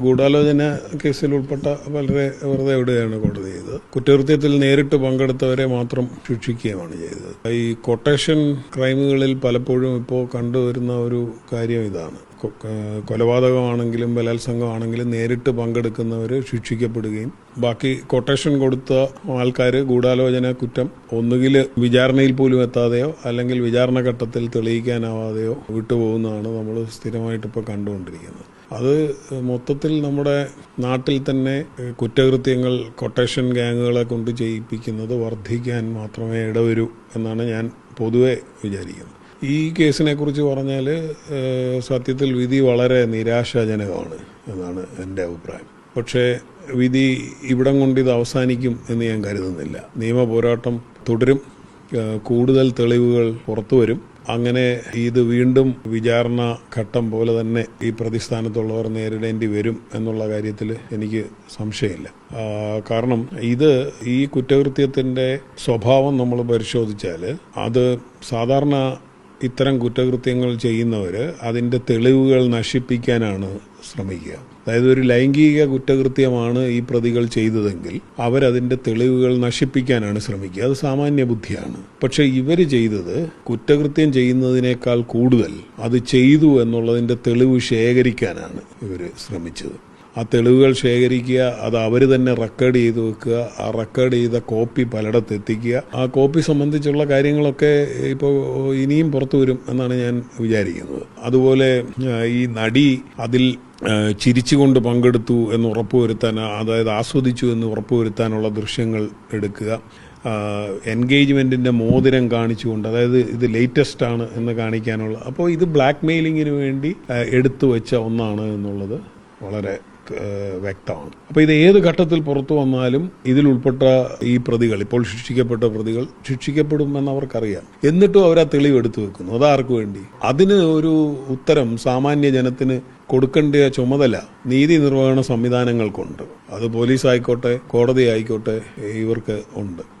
ഗൂഢാലോചന കേസിൽ ഉൾപ്പെട്ട പലരെ വെറുതെ വിടുകയാണ് കോടതി ചെയ്തത്? കുറ്റകൃത്യത്തിൽ നേരിട്ട് പങ്കെടുത്തവരെ മാത്രം ശിക്ഷിക്കുകയുമാണ് ചെയ്തത്. ഈ കൊട്ടേഷൻ ക്രൈമുകളിൽ പലപ്പോഴും ഇപ്പോൾ കണ്ടുവരുന്ന ഒരു കാര്യം ഇതാണ്. കൊലപാതകമാണെങ്കിലും ബലാത്സംഗമാണെങ്കിലും നേരിട്ട് പങ്കെടുക്കുന്നവർ ശിക്ഷിക്കപ്പെടുകയും ബാക്കി കൊട്ടേഷൻ കൊടുത്ത ആൾക്കാർ ഗൂഢാലോചന കുറ്റം ഒന്നുകിൽ വിചാരണയിൽ പോലും എത്താതെയോ അല്ലെങ്കിൽ വിചാരണ ഘട്ടത്തിൽ തെളിയിക്കാനാവാതെയോ വിട്ടുപോകുന്നതാണ് നമ്മൾ സ്ഥിരമായിട്ട് ഇപ്പോൾ കണ്ടുകൊണ്ടിരിക്കുന്നത്. അത് മൊത്തത്തിൽ നമ്മുടെ നാട്ടിൽ തന്നെ കുറ്റകൃത്യങ്ങൾ കൊട്ടേഷൻ ഗ്യാങ്ങുകളെ കൊണ്ട് ചെയ്യിപ്പിക്കുന്നത് വർദ്ധിക്കാൻ മാത്രമേ ഇടവരൂ എന്നാണ് ഞാൻ പൊതുവെ വിചാരിക്കുന്നത് ഈ കേസിനെ കുറിച്ച് പറഞ്ഞാൽ സത്യത്തിൽ വിധി വളരെ നിരാശാജനകമാണ് എന്നാണ് എന്റെ അഭിപ്രായം. പക്ഷേ വിധി ഇവിടം കൊണ്ട് ഇത് അവസാനിക്കും എന്ന് ഞാൻ കരുതുന്നില്ല. നിയമ പോരാട്ടം തുടരും കൂടുതൽ തെളിവുകൾ പുറത്തു വരും. അങ്ങനെ ഇത് വീണ്ടും വിചാരണ ഘട്ടം പോലെ തന്നെ ഈ പ്രതിസ്ഥാനത്തുള്ളവർ നേരിടേണ്ടി വരും എന്നുള്ള കാര്യത്തിൽ എനിക്ക് സംശയമില്ല. കാരണം ഇത് ഈ കുറ്റകൃത്യത്തിന്റെ സ്വഭാവം നമ്മൾ പരിശോധിച്ചാൽ അത് സാധാരണ ഇത്തരം കുറ്റകൃത്യങ്ങൾ ചെയ്യുന്നവർ അതിന്റെ തെളിവുകൾ നശിപ്പിക്കാനാണ് ശ്രമിക്കുക. അതായത് ഒരു ലൈംഗിക കുറ്റകൃത്യമാണ് ഈ പ്രതികൾ ചെയ്തതെങ്കിൽ അവരതിന്റെ തെളിവുകൾ നശിപ്പിക്കാനാണ് ശ്രമിക്കുക. അത് സാമാന്യ ബുദ്ധിയാണ്. പക്ഷെ ഇവർ ചെയ്തത് കുറ്റകൃത്യം ചെയ്യുന്നതിനേക്കാൾ കൂടുതൽ അത് ചെയ്തു എന്നുള്ളതിന്റെ തെളിവ് ശേഖരിക്കാനാണ് ഇവർ ശ്രമിച്ചത്. ആ തെളിവുകൾ ശേഖരിക്കുക അത് അവർ തന്നെ റെക്കോർഡ് ചെയ്ത് വെക്കുക ആ റെക്കോർഡ് ചെയ്ത കോപ്പി പലയിടത്ത് എത്തിക്കുക. ആ കോപ്പി സംബന്ധിച്ചുള്ള കാര്യങ്ങളൊക്കെ ഇപ്പോൾ ഇനിയും പുറത്തു വരും എന്നാണ് ഞാൻ വിചാരിക്കുന്നത്. അതുപോലെ ഈ നടി അതിൽ ചിരിച്ചുകൊണ്ട് പങ്കെടുത്തു എന്ന് ഉറപ്പുവരുത്താൻ അതായത് ആസ്വദിച്ചു എന്ന് ഉറപ്പുവരുത്താനുള്ള ദൃശ്യങ്ങൾ എടുക്കുക. എൻഗേജ്മെന്റിന്റെ മോതിരം കാണിച്ചുകൊണ്ട് അതായത് ഇത് ലേറ്റസ്റ്റ് ആണ് എന്ന് കാണിക്കാനുള്ള അപ്പോൾ ഇത് ബ്ലാക്ക് മെയിലിങ്ങിന് വേണ്ടി എടുത്തു വെച്ച ഒന്നാണ് എന്നുള്ളത് വളരെ വ്യക്തമാണ്. അപ്പോൾ ഇത് ഏത് ഘട്ടത്തിൽ പുറത്തു വന്നാലും ഇതിൽ ഉൾപ്പെട്ട ഈ പ്രതികൾ ഇപ്പോൾ ശിക്ഷിക്കപ്പെട്ട പ്രതികൾ ശിക്ഷിക്കപ്പെടുമെന്ന് അവർക്കറിയാം എന്നിട്ടും അവർ ആ തെളിവ് എടുത്തു വെക്കുന്നു. അതാർക്കു വേണ്ടി? അതിന് ഒരു ഉത്തരം സാമാന്യ ജനത്തിന് കൊടുക്കേണ്ട ചുമതല നീതി നിർവഹണ സംവിധാനങ്ങൾക്കുണ്ട്. അത് പോലീസ് ആയിക്കോട്ടെ കോടതി ആയിക്കോട്ടെ ഇവർക്ക് ഉണ്ട്.